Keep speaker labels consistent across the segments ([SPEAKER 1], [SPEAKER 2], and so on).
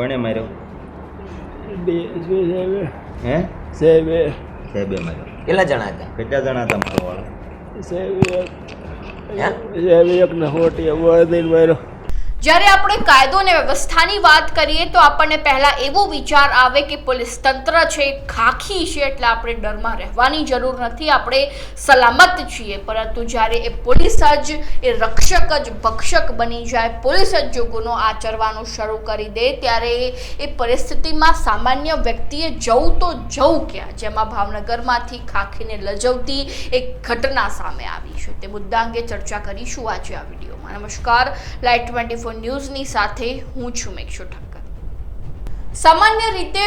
[SPEAKER 1] કોણે માર્યો? હે?
[SPEAKER 2] સાહેબે.
[SPEAKER 1] સાહેબે માર્યો.
[SPEAKER 3] કેટલા જણા હતા?
[SPEAKER 1] કેટલા જણા હતા મારો વાળો?
[SPEAKER 2] સાહેબે
[SPEAKER 3] હે?
[SPEAKER 2] સાહેબે એકને હોટી વાદીને માર્યો.
[SPEAKER 4] જ્યારે આપણે કાયદો અને વ્યવસ્થાની વાત કરીએ તો આપણને પહેલાં એવો વિચાર આવે કે પોલીસ તંત્ર છે, ખાખી છે એટલે આપણે ડરમાં રહેવાની જરૂર નથી, આપણે સલામત છીએ. પરંતુ જ્યારે એ પોલીસ જ, એ રક્ષક જ, ભક્ષક બની જાય, પોલીસ જ જો ગુનો આચરવાનું શરૂ કરી દે, ત્યારે એ પરિસ્થિતિમાં સામાન્ય વ્યક્તિએ જવું તો જવું ક્યાં? જેમાં ભાવનગરમાંથી ખાખીને લજવતી એક ઘટના સામે આવી છે. તે મુદ્દા અંગે ચર્ચા કરીશું આજે આ વિડીયોમાં. નમસ્કાર. લાઈટ ટ્વેન્ટી ન્યૂઝની સાથે હું છું મેક્ષુ ઠક્કર સામાન્ય રીતે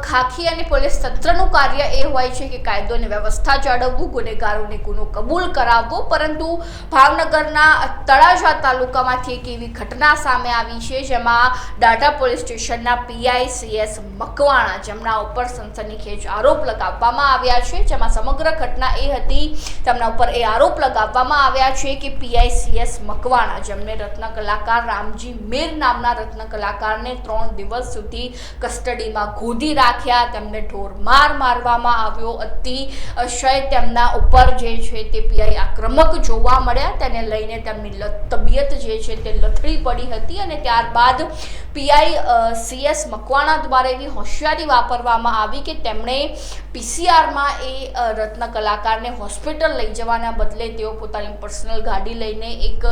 [SPEAKER 4] ખાખી અને પોલીસ તંત્રનું કાર્ય એ હોય છે કે કાયદો અને વ્યવસ્થા જાળવવું, ગુનેગારોને ગુનો કબૂલ કરાવવો, પરંતુ ભાવનગરના તળાજા તાલુકામાંથી એક એવી ઘટના સામે આવી છે જેમાં ડાટા પોલીસ સ્ટેશનના પીઆઈ સીએસ મકવાણા જેમના ઉપર સનસનીખેજ આરોપ લગાવવામાં આવ્યા છે. જેમાં સમગ્ર ઘટના એ હતી, તેમના ઉપર એ આરોપ લગાવવામાં આવ્યા છે કે પીઆઈ સીએસ મકવાણા જેમને રત્ન કલાકાર રામજી મેર નામના રત્ન કલાકારને ત્રણ દિવસ સુધી કસ્ટડીમાં ગોધી રાખ્યા, તેમને ઢોર માર મારવામાં આવ્યો. અતિશય તેમના ઉપર જે છે તે પીઆઈ આક્રમક જોવા મળ્યા. તેને લઈને તેમની તબિયત જે છે તે લથડી પડી હતી અને ત્યારબાદ પીઆઈ સીએસ મકવાણા દ્વારા એવી હોશિયારી વાપરવામાં આવી કે તેમણે પીસીઆરમાં એ રત્ન કલાકારને હોસ્પિટલ લઈ જવાના બદલે તેઓ પોતાની પર્સનલ ગાડી લઈને એક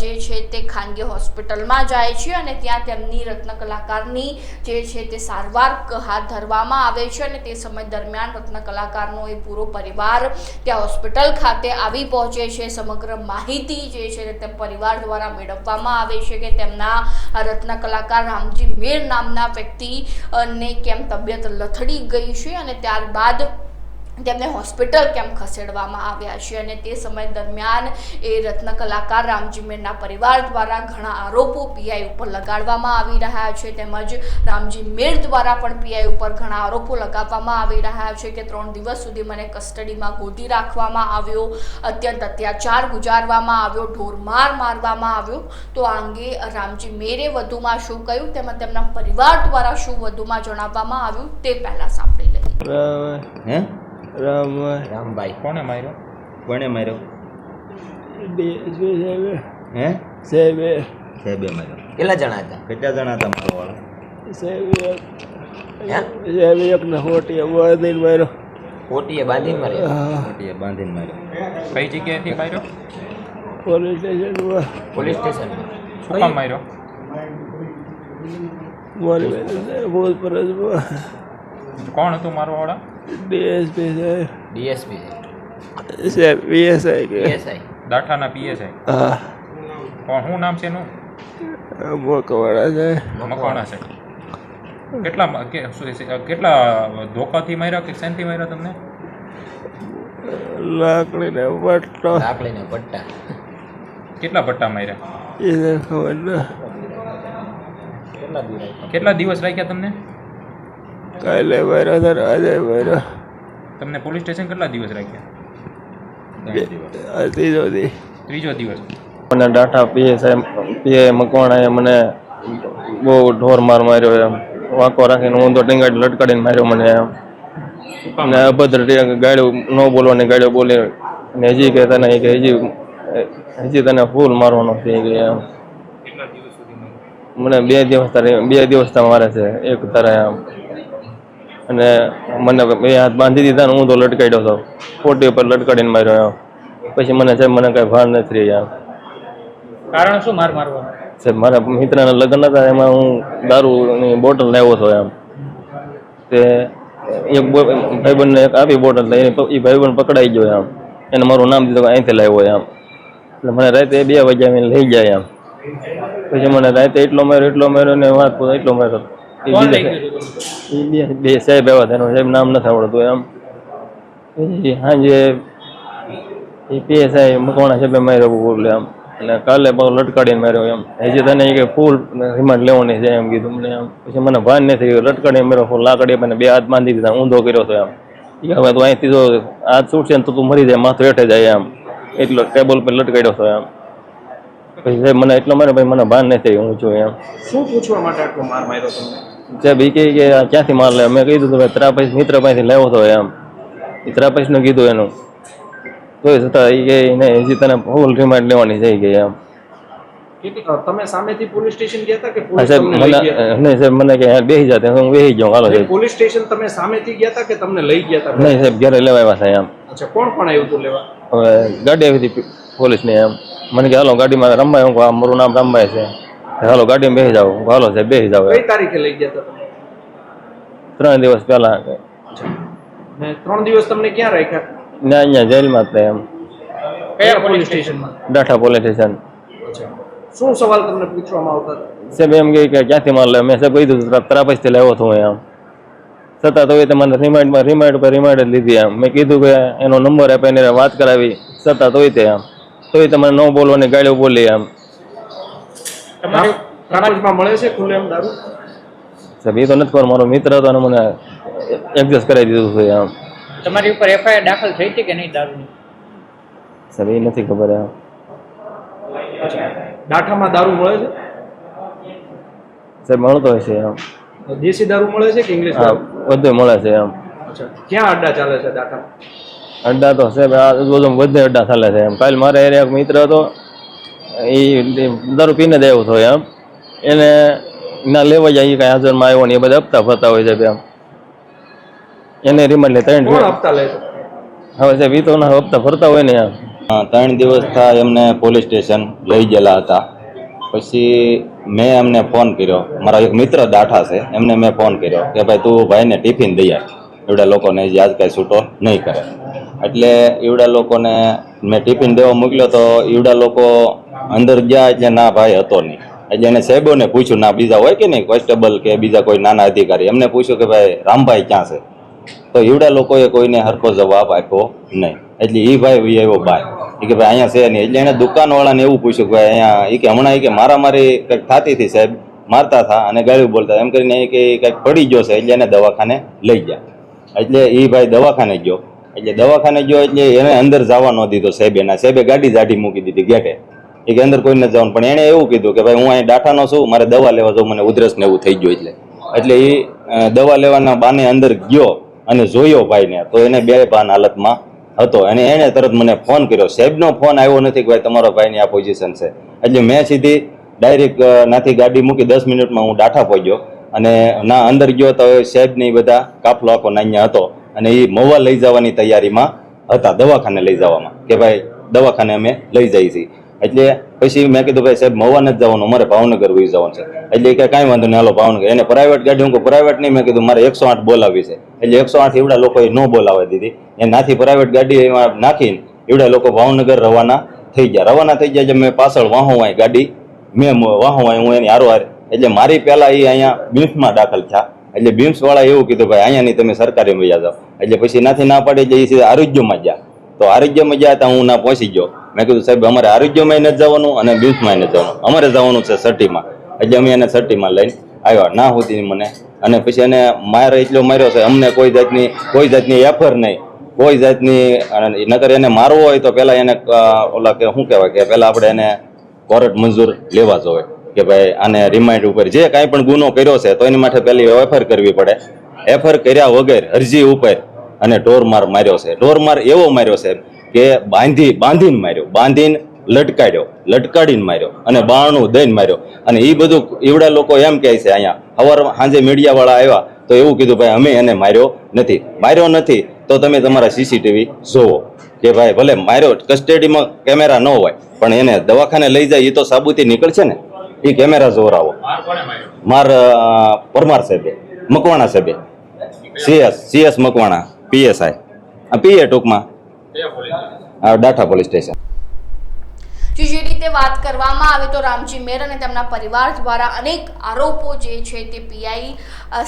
[SPEAKER 4] જે છે તે ખાનગી હોસ્પિટલમાં જાય છે અને ત્યાં તેમની રત્ન કલાકારની જે છે તે સારવાર હાથ ધરવામાં આવે છે અને તે સમય દરમિયાન રત્ન કલાકારનો એ પૂરો પરિવાર ત્યાં હોસ્પિટલ ખાતે આવી પહોંચે છે. સમગ્ર માહિતી જે છે તે પરિવાર દ્વારા મેળવવામાં આવે છે કે તેમના રત્ન કલાકાર રામજી મેર નામના વ્યક્તિને કેમ તબિયત લથડી ગઈ છે અને ત્યારબાદ તેમને હોસ્પિટલ કેમ ખસેડવામાં આવ્યા છે અને તે સમય દરમિયાન એ રત્ન કલાકાર રામજી મેરના પરિવાર દ્વારા ઘણા આરોપો પીઆઈ ઉપર લગાડવામાં આવી રહ્યા છે તેમજ રામજી મેર દ્વારા પણ પીઆઈ ઉપર ઘણા આરોપો લગાવવામાં આવી રહ્યા છે કે ત્રણ દિવસ સુધી મને કસ્ટડીમાં ગોદી રાખવામાં આવ્યો, અત્યંત અત્યાચાર ગુજારવામાં આવ્યો, ઢોર માર મારવામાં આવ્યો. તો આ અંગે રામજી મેરે વધુમાં શું કહ્યું તેમજ તેમના પરિવાર દ્વારા શું વધુમાં જણાવવામાં આવ્યું તે પહેલાં સાંભળી લઈએ.
[SPEAKER 2] રામ.
[SPEAKER 3] રામભાઈ
[SPEAKER 5] કોને માર્યો?
[SPEAKER 1] કોણે માર્યો? હે?
[SPEAKER 2] સાહેબે.
[SPEAKER 1] સાહેબે માર્યો.
[SPEAKER 3] કેટલા જણા હતા?
[SPEAKER 1] કેટલા જણા હતા મારો વાળો
[SPEAKER 2] સાહેબે એકને હોટી વાદીને માર્યો.
[SPEAKER 3] કોટીએ બાંધીને માર્યો?
[SPEAKER 1] હોટીએ બાંધીને માર્યો.
[SPEAKER 5] કઈ જગ્યાએથી માર્યો?
[SPEAKER 2] પોલીસ સ્ટેશન
[SPEAKER 3] પોલીસ સ્ટેશન
[SPEAKER 5] શું કામ માર્યો? કોણ હતું મારો વાળા
[SPEAKER 2] ડીએસપી સાહેબ
[SPEAKER 3] ડીએસપી
[SPEAKER 2] સાહેબ પીએસઆઈ
[SPEAKER 3] પીએસઆઈ
[SPEAKER 5] દાઠાના પીએસઆઈ
[SPEAKER 2] હા.
[SPEAKER 5] કોણ શું નામ છે એનું?
[SPEAKER 2] મોકવાડા છે.
[SPEAKER 5] મકવાણા છે. કેટલા કે- શું કેટલા ધોકાથી માર્યા કે શેનથી માર્યા તમને?
[SPEAKER 2] લાકડીને પટ્ટો
[SPEAKER 3] લાકડીને પટ્ટા
[SPEAKER 5] કેટલા પટ્ટા માર્યા?
[SPEAKER 2] એને ખબર ના.
[SPEAKER 3] કેટલા દિવસ
[SPEAKER 5] રાખ્યા તમને?
[SPEAKER 2] કાલે માર્યો તો આજે માર્યો
[SPEAKER 5] તમને પોલીસ સ્ટેશન કેટલા દિવસ રાખ્યા?
[SPEAKER 1] ત્રીજો દિવસ.
[SPEAKER 2] ત્રીજો
[SPEAKER 5] દિવસ.
[SPEAKER 6] મને ડાઠા પીએસઆઈ પીએ મકવાણાએ મને બહુ ઢોર માર માર્યો એમ. વાંકો રાખીને ઊંધો ટીંગાડી લટકાડીને માર્યો મને એમ. ને અભદ્ર ગાડીઓ ન બોલવાની ગાડીઓ બોલી. ને હજી કે તને કે હજી હજી તને ફૂલ મારવાનો થઈ ગયો એમ. મને બે દિવસ તારે બે દિવસ મારે છે એક તારે એમ. અને મને બે હાથ બાંધી દીધા ને હું તો લટકાડ્યો હતો. ખોટી ઉપર લટકાડીને માર્યો પછી મને સાહેબ મને કઈ ભાર નથી રહી
[SPEAKER 7] કારણ શું માર મારવાનું?
[SPEAKER 6] સાહેબ મારા મિત્રના લગ્ન હતા એમાં હું દારૂની બોટલ લાવ્યો હતો એમ. તે એક ભાઈબંધને એક આપી બોટલ તો એ ભાઈબંધ પકડાઈ ગયો એમ. એને મારું નામ દીધું અહીંથી લાવ્યો એમ. એટલે મને રાતે બે વાગ્યા લઈ જાય એમ. પછી મને રાતે એટલો માર્યો એટલો માર્યો ને વાત એટલો માર્યો. બે સાહેબ એવા તેનું સાહેબ નામ નથી આવડતું એમ. પછી સાંજે એ પીએસઆઈ મકવાણા સાહેબે માર્યો બોલે આમ અને કાલે બહુ લટકાડીને માર્યો એમ. હજી તને કે ફૂલ રિમાન્ડ લેવાની છે એમ કીધું મને એમ. પછી મને ભાન નથી લટકાડીને માર્યો ફૂલ લાકડી મને બે હાથ બાંધી દીધા ઊંધો કર્યો હતો એમ. હવે તું અહીંથી જો હાથ છૂટશે ને તો તું મરી જાય માથું હેઠે જાય એમ. એટલો ટેબલ પર લટકાડ્યો હતો એમ. પછી સાહેબ મને એટલો મારે ભાઈ મને ભાન નથી હું છું એમ.
[SPEAKER 8] શું પૂછવા માટે આટલો માર માર્યો તમને?
[SPEAKER 6] એ કહે કે ક્યાંથી માલ લે? મેં કીધું કે ત્રા ત્રાપૈસ મિત્ર પાસેથી લેવો હતો એમ. એ ત્રાપૈસનું કીધું એનું. તોય છતાં એ કે એને હજી તને ફૂલ રિમાન્ડ લેવાની છે ગઈ એમ.
[SPEAKER 8] તમે સામેથી પોલીસ સ્ટેશન ગયા હતા કે પોલીસ
[SPEAKER 6] સાહેબ
[SPEAKER 8] તમને લઈ ગયા
[SPEAKER 6] નહીં સાહેબ મને કે બેહી જાતે હું બેહી ગયો હાલો સાહેબ.
[SPEAKER 8] પોલીસ સ્ટેશન તમે સામેથી ગયા હતા કે તમને લઈ ગયા હતા?
[SPEAKER 6] નહીં સાહેબ ઘરે લેવા આવ્યા છે એમ.
[SPEAKER 8] અચ્છા કોણ કોણ આવ્યું હતું લેવા?
[SPEAKER 6] હવે ગાડી આવી હતી પોલીસની એમ. મને કે હાલો ગાડીમાં રમવાય હું મારું નામ રમવાય છે. હાલો ગાડીમાં બેસી જાઓ. હાલો સાહેબ બેસી જાઓ.
[SPEAKER 8] કઈ તારીખે લઈ ગયા તમે?
[SPEAKER 6] ત્રણ દિવસ પહેલા.
[SPEAKER 8] ને ત્રણ દિવસ તમને ક્યાં રાખ્યા?
[SPEAKER 6] ના અહીંયા જેલમાં જ એમ.
[SPEAKER 8] કયા પોલીસ સ્ટેશનમાં?
[SPEAKER 6] Datha police station.
[SPEAKER 8] શું સવાલ તમને પૂછવામાં આવતા
[SPEAKER 6] સાહેબ એમ કે ક્યાંથી માલ લે? મેં સાહેબ કીધું ત્રાપસથી લાવ્યો હતો હું એમ. છતાં તો એ મને રિમાઇન્ડમાં રિમાઇન્ડ પર રિમાઇન્ડ જ લીધી એમ. મેં કીધું કે એનો નંબર આપે એને વાત કરાવી. છતાં તોય તે એમ. તોય તમને ન બોલવાની ગાળીઓ બોલી એમ.
[SPEAKER 7] તમારી
[SPEAKER 8] કાગળમાં મળે છે ખુલ્લેમ દારૂ?
[SPEAKER 6] સાહેબ એ તો નથી ખબર મારો મિત્ર હતો અને મને એડજસ્ટ કરાવી દીધું છે
[SPEAKER 7] તમારી ઉપર એફઆઈઆર દાખલ થઈ હતી કે નહીં દારૂની?
[SPEAKER 6] સાહેબ એ નથી ખબર એમ.
[SPEAKER 8] ડાઠામાં દારૂ મળે છે?
[SPEAKER 6] સાહેબ મળતો હશે એમ.
[SPEAKER 8] દેશી દારૂ મળે છે કે ઇંગ્લિશ
[SPEAKER 6] બધું મળે છે
[SPEAKER 8] ક્યાં અડ્ડા ચાલે છે ડાઠામાં
[SPEAKER 6] અડ્ડા તો સાહેબ આ બધું બધે અડ્ડા ચાલે છે એમ. કાલ મારે એરિયા મિત્ર હતો એ દારૂ પીને દેવું થયો એમ. એને ના લેવા જાય કાંઈ હાજરમાં આવ્યો ને એ બધા હપ્તા ફરતા હોય છે એમ. એને રિમાન્ડ લે ત્રણ હવે સાહેબ એ તો ના હપ્તા ફરતા હોય ને એમ.
[SPEAKER 1] હા, ત્રણ દિવસ થાય એમને પોલીસ સ્ટેશન લઈ ગયેલા હતા. પછી મેં એમને ફોન કર્યો. મારા એક મિત્ર દાઠા છે એમને મેં ફોન કર્યો કે ભાઈ તું ભાઈને ટિફિન દઈ આવ એવડા લોકોને આજ કાંઈ છૂટો નહીં કરે. એટલે એવડા લોકોને મેં ટિફિન દેવા મોકલ્યો તો એવડા લોકો અંદર ગયા એટલે ના ભાઈ હતો નહીં. એટલે એને સાહેબોને પૂછ્યું, ના, બીજા હોય કે નહીં? કોન્સ્ટેબલ કે બીજા કોઈ નાના અધિકારી? એમને પૂછ્યું કે, ભાઈ, રામભાઈ ક્યાં છે? તો એવડા લોકોએ કોઈને હરખો જવાબ આપ્યો નહીં. એટલે એ ભાઈ આવ્યો બાય એ કે, ભાઈ, અહીંયા છે નહીં. એટલે એને દુકાનવાળાને એવું પૂછ્યું કે, ભાઈ, અહીંયા એ કે હમણાં એ કે મારામારી કંઈક થતી હતી સાહેબ? મારતા હતા અને ગાળ્યું બોલતા એમ કરીને એ કે કંઈક પડી ગયો છે એટલે એને દવાખાને લઈ ગયા. એટલે એ ભાઈ દવાખાને ગયો. એટલે દવાખાને ગયો એટલે એને અંદર જવા ન દીધો સાહેબ. એના સાહેબે ગાડી જાડી મૂકી દીધી ગેટે. એ કે અંદર કોઈને જવાનું. પણ એણે એવું કીધું કે ભાઈ હું અહીં ડાઠાનો છું, મારે દવા લેવા જાઉં, મને ઉધરસ ને એવું થઈ ગયું એટલે. એટલે એ દવા લેવાના બાને અંદર ગયો અને જોયો ભાઈને. તો એને બે ભાન હાલતમાં હતો. અને એણે તરત મને ફોન કર્યો. સાહેબનો ફોન આવ્યો નથી કે ભાઈ તમારો ભાઈની આ પોઝિશન છે. એટલે મેં સીધી ડાયરેક્ટ નાથી ગાડી મૂકી દસ મિનિટમાં હું ડાઠા પહોંચ્યો. અને ના અંદર ગયો તો સાહેબ ઈ બધા કાફલો આખો ના અહીંયા હતો. અને એ મોવા લઈ જવાની તૈયારીમાં હતા, દવાખાને લઈ જવામાં. કે ભાઈ દવાખાને અમે લઈ જઈએ છીએ. એટલે પછી મેં કીધું, ભાઈ સાહેબ મવા નથી જવાનું મારે ભાવનગર વહી જવાનું છે. એટલે કે કાંઈ વાંધો નહીં, હાલો ભાવનગર. એને પ્રાઇવેટ ગાડી હું પ્રાઇવેટ નહીં. મેં કીધું, મારે એકસો આઠ બોલાવી છે. એટલે એકસો આઠ એવડા લોકોએ ન બોલાવા દીધી. એ નાથી પ્રાઇવેટ ગાડી એમાં નાખીને એવડા લોકો ભાવનગર રવાના થઈ ગયા. રવાના થઈ ગયા એટલે મેં પાછળ વાહોવાય ગાડી, મેં વાહોવાય, હું એની હારો હારે. એટલે મારી પહેલાં એ અહીંયા બીમ્સમાં દાખલ થયા. એટલે બીમ્સવાળા એવું કીધું, ભાઈ, અહીંયા નહીં, તમે સરકારી મજા જાઓ. એટલે પછી નાથી ના પાડી એટલે એ સીધા આરોગ્યમાં ગયા. તો આરોગ્યમાં ગયા હતા, હું ના પહોંચી ગયો. મેં કીધું, સાહેબ, અમારે આરોગ્યમાં નથી જવાનું અને બીમ્સમાં નથી જવાનું. અમારે જવાનું છે સટીમાં એટલે અમે એને સટીમાં લઈને આવ્યા. ના સુધી મને. અને પછી એને મારે એટલો માર્યો છે, અમને કોઈ જાતની કોઈ જાતની એફર નહીં. કોઈ જાતની નકર એને મારવો હોય તો પહેલાં એને ઓલા કે, શું કહેવાય કે, પહેલાં આપણે એને કોર્ટ મંજૂર લેવા જોઈએ. કે ભાઈ, આને રિમાઇન્ડ ઉપર. જે કાંઈ પણ ગુનો કર્યો છે, તો એની માટે પહેલી એફઆર કરવી પડે. એફઆર કર્યા વગર અરજી ઉપર અને ઢોરમાર માર્યો છે. ઢોરમાર એવો માર્યો છે કે બાંધી બાંધીને માર્યો. બાંધીને લટકાડ્યો. લટકાડીને માર્યો. અને બાણું દઈને માર્યો. અને એ બધું એવડા લોકો એમ કહે છે અહીંયા હવાર સાંજે મીડિયાવાળા આવ્યા તો એવું કીધું ભાઈ અમે એને માર્યો નથી. માર્યો નથી તો તમે તમારા સીસીટીવી જોવો. કે ભાઈ ભલે માર્યો કસ્ટડીમાં કેમેરા ન હોય પણ એને દવાખાને લઈ જાય એ તો સાબુતી નીકળશે ને? એ કેમેરા જોરાવો
[SPEAKER 5] માર
[SPEAKER 1] પરમાર સાહેબે. મકવાણા સાહેબે. CS CS Makwana PSI PA ટૂંકમાં. Datha police station.
[SPEAKER 4] જે રીતે વાત કરવામાં આવે તો રામજી મેર અને તેમના પરિવાર દ્વારા અનેક આરોપો જે છે તે પીઆઈ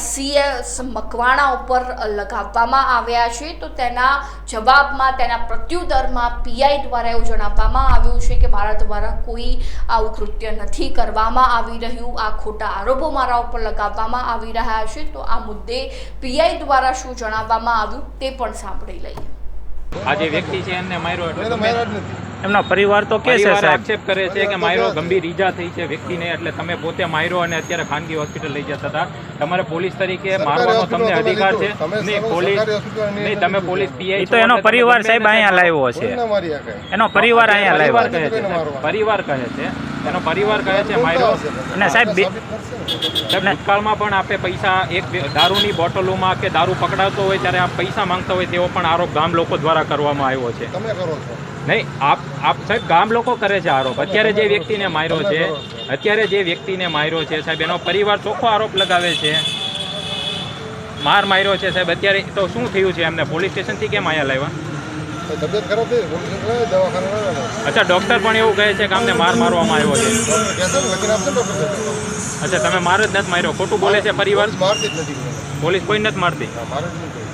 [SPEAKER 4] સીએસ મકવાણા ઉપર લગાવવામાં આવ્યા છે. તો તેના જવાબમાં, તેના પ્રત્યુત્તરમાં પીઆઈ દ્વારા એવું જણાવવામાં આવ્યું છે કે મારા દ્વારા કોઈ આવું કૃત્ય નથી કરવામાં આવી રહ્યું. આ ખોટા આરોપો મારા ઉપર લગાવવામાં આવી રહ્યા છે. તો આ મુદ્દે પીઆઈ દ્વારા શું જણાવવામાં આવ્યું તે પણ સાંભળી લઈએ.
[SPEAKER 5] આ જે વ્યક્તિ છે એમને માર્યો એટલે
[SPEAKER 7] એમનો પરિવાર તો કે છે
[SPEAKER 5] આક્ષેપ કરે છે કે માયરો ગંભીર ઈજા થઈ છે વ્યક્તિને એટલે તમે પોતે માયરો અને અત્યારે ખાનગી હોસ્પિટલ લઈ જતા હતા. તમારે પોલીસ તરીકે મારવાનો તમને અધિકાર છે. નહીં પોલીસ નહીં તમે પોલીસ પીઆઈ
[SPEAKER 7] તો એનો પરિવાર સાહેબ અહીંયા લાવ્યો છે એનો પરિવાર અહીંયા લાવ્યો
[SPEAKER 5] કહે છે પરિવાર કહે છે. એનો પરિવાર કહે છે માયરો.
[SPEAKER 7] અને સાહેબ
[SPEAKER 5] ભૂતકાળમાં પણ આપે પૈસા એક દારૂની બોટલોમાં કે દારૂ પકડાતો હોય ત્યારે આપ પૈસા માંગતા હોય તેવો પણ આરોપ ગામ લોકો દ્વારા કરવામાં આવ્યો છે. નહીં આપ આપ સાહેબ ગામ લોકો કરે છે આરોપ. અત્યારે જે વ્યક્તિને માર્યો છે. અત્યારે જે વ્યક્તિને માર્યો છે સાહેબ એનો પરિવાર ચોખ્ખો આરોપ લગાવે છે. માર માર્યો છે સાહેબ. અત્યારે તો શું થયું છે એમને? પોલીસ સ્ટેશનથી કેમ અહીંયા લાવ્યા?
[SPEAKER 9] તબિયત ખરાબ થઈ દવાખાના
[SPEAKER 5] અચ્છા ડૉક્ટર પણ એવું કહે છે કે અમને માર મારવામાં આવ્યો છે. અચ્છા તમે માર જ નથી માર્યો. ખોટું બોલે છે પરિવાર?
[SPEAKER 9] મારતી જ નથી.
[SPEAKER 5] પોલીસ કોઈ નથી મારતી?
[SPEAKER 9] મારે જ નથી